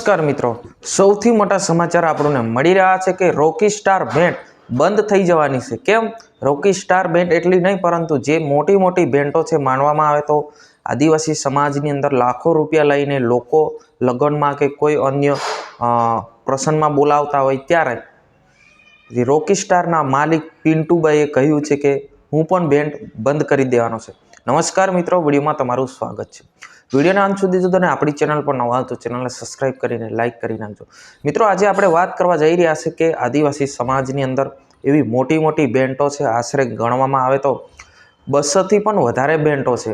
નમસ્કાર મિત્રો. સૌથી મોટા સમાચાર આપણને મળી રહ્યા છે કે રોકી સ્ટાર બેન્ડ બંધ થઈ જવાની છે. કેમ? રોકી સ્ટાર બેન્ડ એટલી નહીં, પરંતુ જે મોટી મોટી બેન્ડો છે માનવામાં આવે તો આદિવાસી સમાજની અંદર લાખો રૂપિયા લઈને લોકો લગ્નમાં કે કોઈ અન્ય પ્રસંગમાં બોલાવતા હોય ત્યારે રોકી સ્ટારના માલિક પિન્ટુભાઈએ કહ્યું છે કે હું પણ બેન્ડ બંધ કરી દેવાનો છે. નમસ્કાર મિત્રો, વિડીયોમાં તમારું સ્વાગત છે. વિડીયોના અંત સુધી જો તમે આપણી ચેનલ પર નવા તો ચેનલને સબસ્ક્રાઈબ કરીને લાઇક કરી નાખજો. મિત્રો, આજે આપણે વાત કરવા જઈ રહ્યા છે કે આદિવાસી સમાજની અંદર એવી મોટી મોટી બેન્ટો છે, આશરે ગણવામાં આવે તો બસોથી પણ વધારે બેન્ટો છે.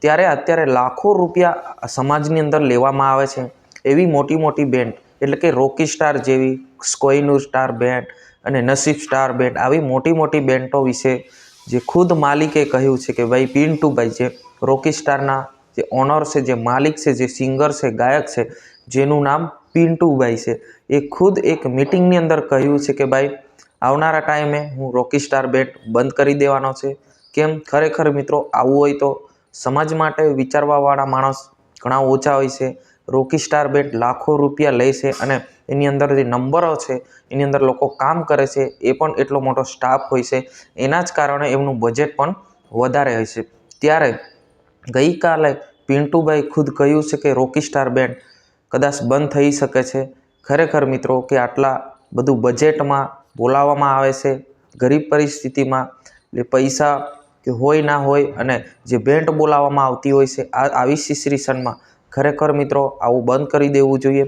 ત્યારે અત્યારે લાખો રૂપિયા સમાજની અંદર લેવામાં આવે છે એવી મોટી મોટી બેન્ડ એટલે કે રોકી સ્ટાર જેવી સ્કોઈનુ સ્ટાર બેન્ડ અને નસીબ સ્ટાર બેન્ડ આવી મોટી મોટી બેન્ટો વિશે જે ખુદ માલિકે કહ્યું છે કે ભાઈ પિન્ટુભાઈ જે રોકી સ્ટારના જે ઓનર છે, જે માલિક છે, જે સિંગર છે, ગાયક છે, જેનું નામ પિન્ટુભાઈ છે. એ ખુદ એક મિટિંગની અંદર કહ્યું છે કે ભાઈ, આવનારા ટાઈમે હું રોકી સ્ટાર બેટ બંધ કરી દેવાનો છે. કેમ? ખરેખર મિત્રો, આવું હોય તો સમાજ માટે વિચારવાવાળા માણસ ઘણા ઓછા હોય છે. રોકી સ્ટાર બેટ લાખો રૂપિયા લે છે અને એની અંદર જે નંબરો છે, એની અંદર લોકો કામ કરે છે, એ પણ એટલો મોટો સ્ટાફ હોય છે. એના જ કારણે એમનું બજેટ પણ વધારે હોય છે. ત્યારે ગઈકાલે પિન્ટુભાઈ ખુદ કહ્યું છે કે રોકી સ્ટાર બેન્ડ કદાચ બંધ થઈ શકે છે. ખરેખર મિત્રો કે આટલા બધું બજેટમાં બોલાવવામાં આવે છે, ગરીબ પરિસ્થિતિમાં, એટલે પૈસા કે હોય ના હોય અને જે બેન્ડ બોલાવવામાં આવતી હોય છે, આ આવી સિચ્યુએશનમાં ખરેખર મિત્રો આવું બંધ કરી દેવું જોઈએ.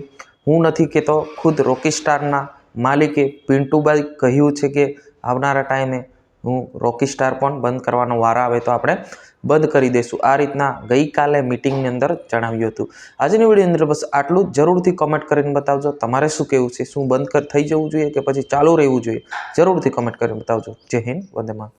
હું નથી કહેતો, ખુદ રોકી સ્ટારના માલિકે પિન્ટુભાઈ કહ્યું છે કે આવનારા ટાઈમે હું રોકી સ્ટાર પણ બંધ કરવાનો વારો આવે તો આપણે બંધ કરી દઈશું. આ રીતના ગઈકાલે મિટિંગની અંદર જણાવ્યું હતું. આજની વિડીયોની અંદર બસ આટલું જરૂરથી કમેન્ટ કરીને બતાવજો. તમારે શું કહેવું છે? શું બંધ થઈ જવું જોઈએ કે પછી ચાલુ રહેવું જોઈએ? જરૂરથી કમેન્ટ કરીને બતાવજો. જય હિન્દ, વંદે માતરમ.